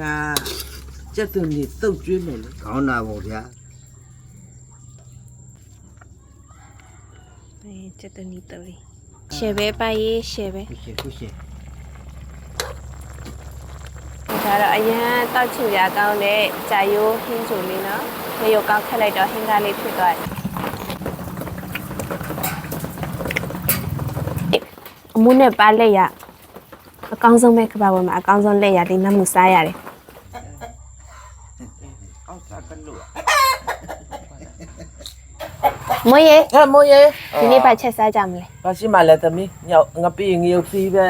ငါကြက်သွန်ကြီးတုတ်ကျွေးမယ်လေကောင်းတာပေါ့ဗျာအဲချက်တနီတော်လေးရှယ်ပဲပါရေးရှယ်ပဲခုရှိခုရှိဒါတော့အရန်တောက်ချူရကောင်းတဲ့ဂျာယိုးဟင်းချိုလေးနော်မရုပ်ကောက်ခက်လိုက်တော့ဟင်းကားလေးဖြစ်သွားတယ်အမုန်းနဲ့ပါလက်ရအ ကောင်းဆုံးပဲကဘာပေါ်မှာအကောင်းဆုံးလက်ရလေးနမှုစားရတယ် အောက်စားကလို့ မွေးရေ ဟဲ့မိုးရေ ဒီနေ့ပါချက်စားကြမလဲ ဘာရှိမှလဲသမီးညောက်ငါပြေးငရုပ်ဖီးပဲ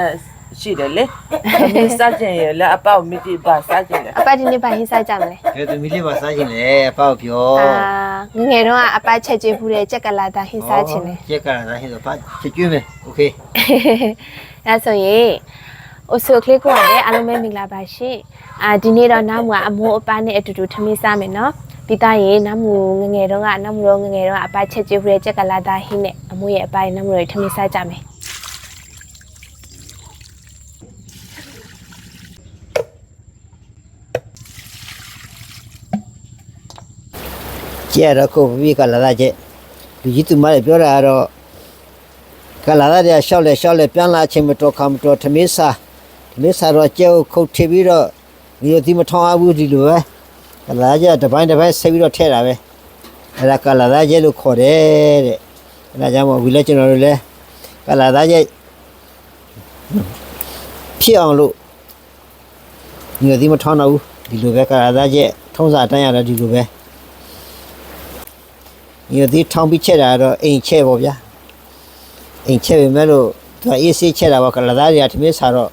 ရှိတယ်လေသမီးစားကျင်ရလက်အပေါက်မိတိပါစားကျင်တယ် အပတ်ဒီနေ့ပါဟင်းစားကြမလဲ ကဲသူမီလေးပါစားရှင်လေအပေါ့ပြော အာငယ်ငယ်တော့ကအပတ်ချက်ကျွေးဖူးတဲ့ကြက်ကလာတာဟင်းစားချင်တယ် ကြက်ကရစားရှင်ဆိုဖတ်ချွကျွေးမယ်โอเค အဲဆိုရင် အိုဆိုကလစ်ကိုရတယ်အားလုံးပဲမင်္ဂလာပါရှင်အာဒီနေ့တော့နောက်မှာအမိုးအပန်းနဲ့အတူတူထမင်းစားမယ်နော်ပြီးသားရင်နောက်မူငယ်ငယ်တော့ကနောက်မူတော့ငယ်ငယ်တော့အပတ်ချက်ကျွေးဖူးတဲ့ကြက်ကလာတာဟင်းနဲ့အမိုးရဲ့အပိုင်းနောက်မူတော့ထမင်းစားကြမယ်ကျဲတော့ကိုပြီးကလာတာကျဲလူကြီးသူမလည်းပြောတာကတော့ကလာတာတဲ့ရှောက်လဲရှောက်လဲပြန်လာချင်းမတော်ခါမတော်ထမင်းစားထ မင်းစားတော့ကျဲကိုခုတ်ထပြီးတော့ဒီလိုဒီမထောင်းအဘူးဒီလိုပဲကလာကျဲတပိုင်းတပိုင်းဆက်ပြီးတော့ထဲတာပဲအဲ့ဒါကလာတာကျဲလို့ခေါ်တယ်တဲ့အဲ့ဒါကြောင့်မို့ဝီလက်ကျွန်တော်တို့လည်းကလာတာကျဲဖြစ်အောင်လို့ဒီလိုဒီမထောင်းတော့ဘူးဒီလိုပဲကလာတာကျဲထုံးစားအတိုင်းရတော့ဒီလိုပဲဒီဒီထောင်ပြီးချက်တာတော့အိမ်ချက်ပေါ့ဗျာအိမ်ချက်ပဲမဲ့လို့သူအေးဆေးချက်တာပေါ့ကလာသားတွေကထမင်းစားတော့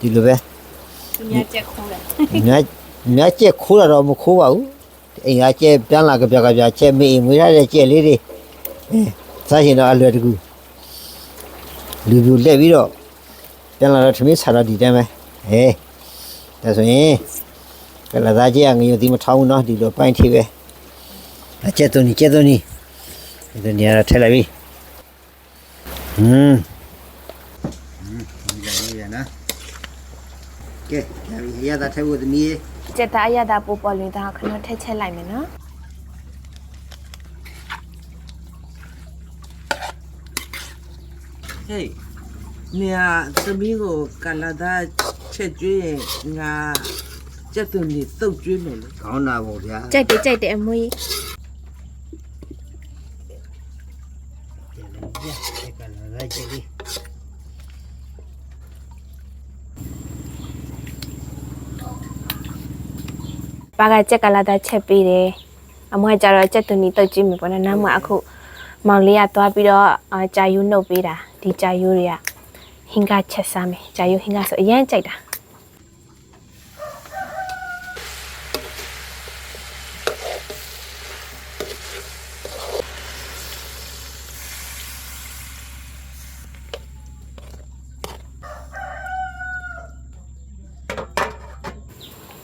ဒီလိုပဲညချက်ခိုးတယ်မြတ်မြတ်ချက်ခိုးတာတော့မခိုးပါဘူးအိမ်ကချက်ပြန်လာကြပြကြပြချက်မေးအိမ်မွေးရတဲ့ချက်လေးတွေအဲစားရှင်တော့အလွယ်တကူလူလူလက်ပြီးတော့ပြန်လာတော့ထမင်းစားတော့ဒီတန်းပဲဟဲဒါဆိုရင်ကလာသားကြီးကငရုတ်ဒီမထောင်းဘူးနော်ဒီလိုပိုင်းထိပဲအကျက်သွန်ကြီးကျက်သွန်ကြီးဒီနေရာထည့်လိုက်ပြီဟွန်းဟွန်းဒီရနော် ကဲရတာထည့်ဖို့သမီးကြက်သားအရသာပို့ပေါ်လင်းသားခဏထက်ချက်လိုက်မယ်နော်ဟေးနေရာသမီးကိုကလာဒါချက်ကျွေးရင်ငါကြက်သွန်ကြီးတုတ်ကျွေးမယ်လေခေါင်းနာပေါ့ဗျာကြိုက်တယ်ကြိုက်တယ်အမွေးကလာလိုက်ကြည့် ပါကကြက်ကလာတာချက်ပေးတယ်အမွေးကြတော့ကြက်သွန်နီတုတ်ကြည့်မယ်ပေါ့နော်နောက်မှအခုမောင်လေးကသွားပြီးတော့အာကြာယူနှုတ်ပေးတာဒီကြာယူတွေကဟင်းကချက်စားမယ်ကြာယူဟင်းကဆိုအရင်ကြိုက်တာ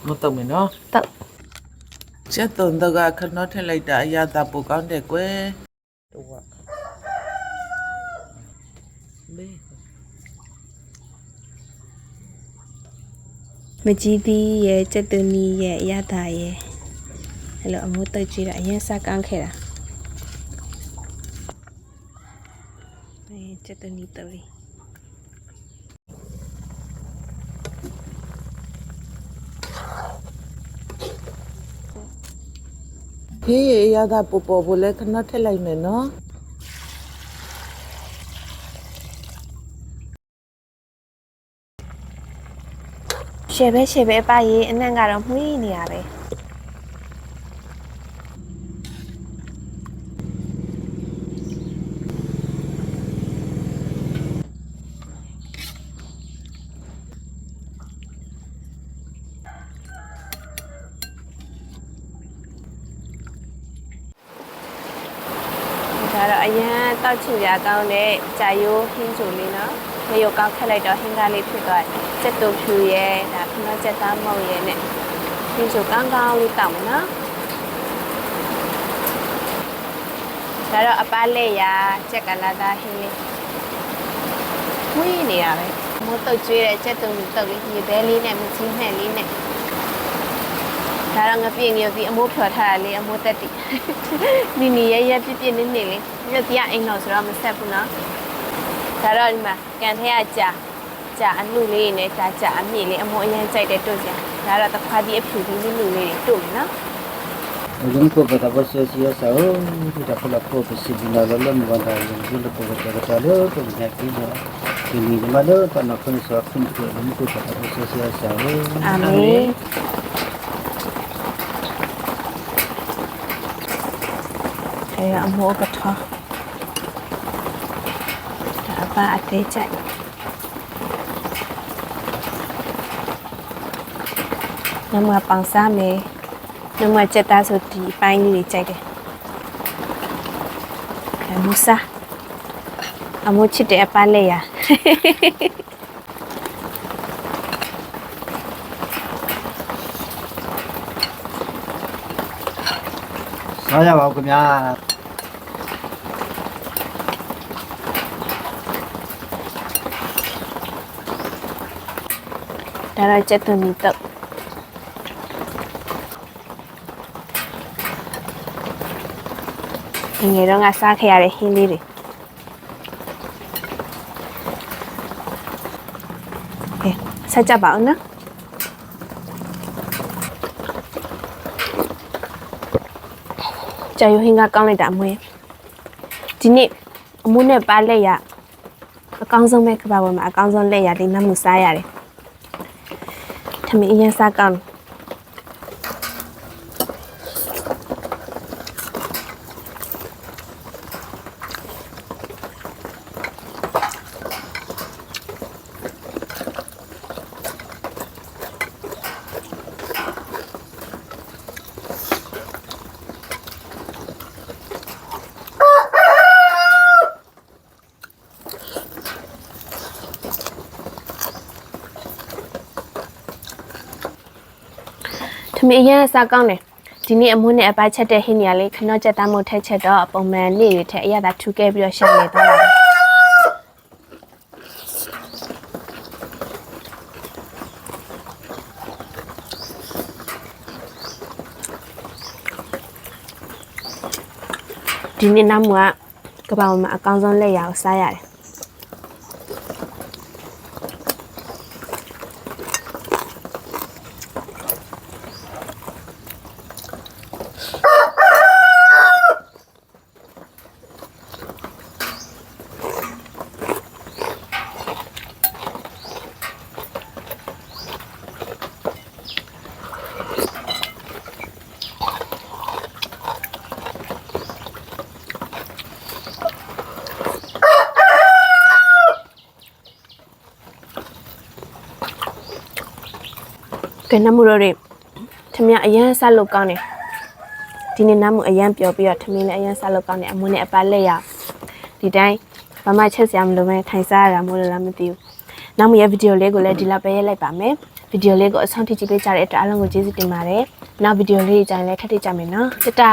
မတုံမယ်နော်တော့ကျက်သွန်တော့ကခဏထည့်လိုက်တာအရသာပိုကောင်းတယ်ကွယ်တော့မေးမကြီးသီးရဲ့ကြက်သွန်နီရဲ့အရသာရဲ့အဲ့လိုအမိုးတုတ်ကြည့်တာအရင်စကန်းခဲ့တာအဲကြက်သွန်နီတု တ်လေးဟေးအရသာပိုပေါ်ဖို့လဲခဏထည့်လိုက်မယ်နော်ရှယ်ပဲရှယ်ပဲအပရေးအနံ့ကတော့မှုနေရပဲ ဒါတော့အရန်တောက်ချူရကောင်းတဲ့ဂျာယိုးဟင်းချိုလေးနော်မရုပ်ကောက်ခက်လိုက်တော့ဟင်းကားလေးဖြစ်သွားတယ်စက်တူဖြူရဲ့ဒါခဏစက်သားမုံရဲ့နဲ့ဟင်းချိုကောင်းကောင်းလေးတောက်မယ်နော်ဒါတော့အပားလက်ရချက်ကလာသားဟင်းလေးမှုရနေရပဲမိုးတုတ်ကျွေးတဲ့ကြက်တုံတုတ်လေးရေဘဲလေးနဲ့မကြီးနဲ့လေးနဲ့ ဒါတော့ငပြင်းငယ်ပြီးအမိုးဖြော်ထားတာလေးအမိုးတက်တီနီနီရဲရဲပြပြနေနေလေးညက်ပြအိမ်တော်ဆိုတော့မဆက်ဘူးနော်ဒါတော့ဒီမှာကန်ထဲကကြာကြာအနှုလေးနဲ့ကြာကြာအမြင့်လေးအမိုးအရင်ကြိုက်တဲ့တို့ကြာဒါတော့တစ်ခါပြီးအဖြူပြီးနုနုလေးတွေတို့နော် Ujung ko bata basa siya sa oh, kita pala ko kasi binalala mo ba tayo yung gulo ko bata bata lo, kung nyaki mo. Kini naman lo, paano ko sa akin ko, alam ko bata basa siya sa oh. အာမင်အဲအမောကထောဒါပါအသေးချိုက်နမပန်းစားမယ်နမချက်သားဆိုဒီအပိုင်းလေးတွေကြိုက်တယ်အဲမူစာအမိုးချစ်တဲ့အပလက်ရစားကြပါဦးခင်ဗျာ ဒါတော့ချက်သွန်မီတော့ငယ်ငယ်တော့ငါစားခဲ့ရတဲ့ဟင်းလေးတွေကဲဆက်ကြပါဦးနော်ကြာယူဟင်းကကောင်းလိုက်တာအမွေးဒီနေ့အမိုးနဲ့ပါလက်ရအကောင်းဆုံးပဲကဘာပေါ်မှာအကောင်းဆုံးလက်ရဒီနတ်မှုစားရတယ် ထမင်းအရင်စားကောင်း မင်းအရင်စားကောင်းတယ်ဒီနေ့အမိုးနဲ့အပချက်တဲ့ဟင်းနေရလေးခဏချက်သားမို့ထက်ချက်တော့ပုံမှန်နေ့တွေထက်အရသာထူခဲ့ပြီးတော့ရှောက်နေသွားတာဒီနေ့နောက်မှကပောင်မှာအကောင်းဆုံးလက်ရအောင်စားရတယ် ကဲနမှုတော့တွေထမင်းအရန်ဆက်လုပ်ကောင်းတယ် ဒီနေ့နမှုအရန်ပျော်ပြီးတော့ထမင်းလည်းအရန်ဆက်လုပ်ကောင်းတယ်အမွေနဲ့အပါလက်ရဒီတိုင်းဘာမှချက်စရာမလိုပဲထိုင်စားရတာမို့လို့လားမသိဘူးနောက်မရဲ့ဗီဒီယိုလေးကိုလည်းဒီလောက်ပဲရိုက်လိုက်ပါမယ်ဗီဒီယိုလေးကိုအဆုံးထိကြည့်ပေးကြတဲ့အတွက်အားလုံးကိုကျေးဇူးတင်ပါတယ်နောက်ဗီဒီယိုလေးကြိုင်လည်းထပ်ထည့်ကြမယ်နော်တတာ